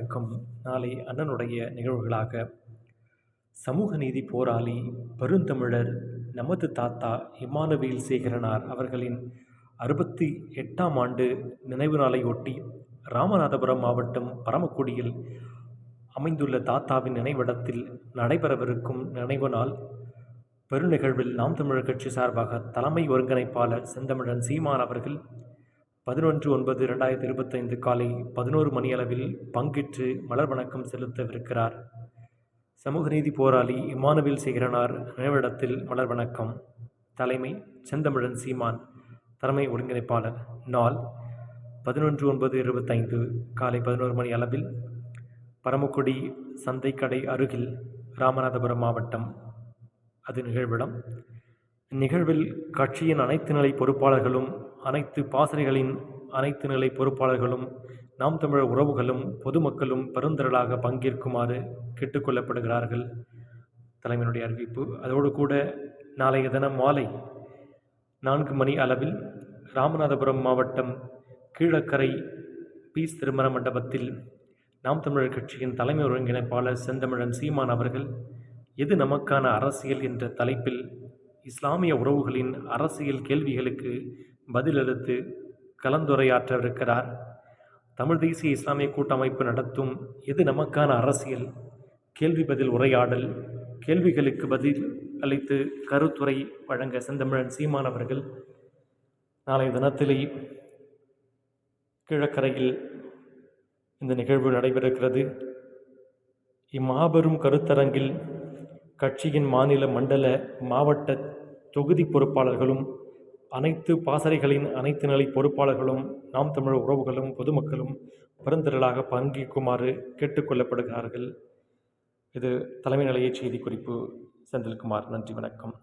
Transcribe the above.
இருக்கும் நாளை அண்ணனுடைய நிகழ்வுகளாக சமூக நீதி போராளி பெருந்தமிழர் நமது தாத்தா இமானுவேல் சேகரனார் அவர்களின் அறுபத்தி எட்டாம் ஆண்டு நினைவு நாளையொட்டி ராமநாதபுரம் மாவட்டம் பரமக்குடியில் அமைந்துள்ள தாத்தாவின் நினைவிடத்தில் நடைபெறவிருக்கும் நினைவு நாள். பெருநிகழ்வில் நாம் தமிழர் கட்சி சார்பாக தலைமை ஒருங்கிணைப்பாளர் செந்தமிழன் சீமான் அவர்கள் பதினொன்று ஒன்பது ரெண்டாயிரத்தி இருபத்தைந்து காலை பதினோரு மணியளவில் பங்கேற்று மலர் வணக்கம் செலுத்தவிருக்கிறார். சமூக நீதி போராளி இமானுவேல் சேகரனார் நினைவிடத்தில் மலர் வணக்கம். தலைமை செந்தமிழன் சீமான் தலைமை ஒருங்கிணைப்பாளர் நாள் பதினொன்று ஒன்பது இருபத்தைந்து காலை பதினோரு மணி அளவில் பரமக்குடி சந்தைக்கடை அருகில் ராமநாதபுரம் மாவட்டம். அது நிகழ்விடம். இந்நிகழ்வில் கட்சியின் அனைத்து நிலை பொறுப்பாளர்களும் அனைத்து பாசறைகளின் அனைத்து நிலை பொறுப்பாளர்களும் நாம் தமிழர் உறவுகளும் பொதுமக்களும் பெருந்திரளாக பங்கேற்குமாறு கேட்டுக்கொள்ளப்படுகிறார்கள். தலைமையினுடைய அறிவிப்பு அதோடு கூட நாளைய தினம் மாலை நான்கு மணி அளவில் ராமநாதபுரம் மாவட்டம் கீழக்கரை பீஸ் திருமண மண்டபத்தில் நாம் தமிழர் கட்சியின் தலைமை ஒருங்கிணைப்பாளர் செந்தமிழன் சீமான் அவர்கள் எது நமக்கான அரசியல்? என்ற தலைப்பில் இஸ்லாமிய உறவுகளின் அரசியல் கேள்விகளுக்கு பதிலளித்து கலந்துரையாற்றவிருக்கிறார். தமிழ் தேசிய இஸ்லாமிய கூட்டமைப்பு நடத்தும் எது நமக்கான அரசியல்? கேள்வி பதில் உரையாடல் கேள்விகளுக்கு பதில் அளித்து கருத்துரை வழங்க செந்தமிழன் சீமான் அவர்கள் நாளைய தினத்திலே கிழக்கரையில் இந்த நிகழ்வு நடைபெறுகிறது. இம்மாபெரும் கருத்தரங்கில் கட்சியின் மாநில மண்டல மாவட்ட தொகுதி பொறுப்பாளர்களும் அனைத்து பாசறைகளின் அனைத்து நிலை பொறுப்பாளர்களும் நாம் தமிழ் உறவுகளும் பொதுமக்களும் பெருந்திரளாக பங்கேற்குமாறு கேட்டுக்கொள்ளப்படுகிறார்கள். இது தலைமை நிலைய செய்தி குறிப்பு செந்தில்குமார். நன்றி வணக்கம்.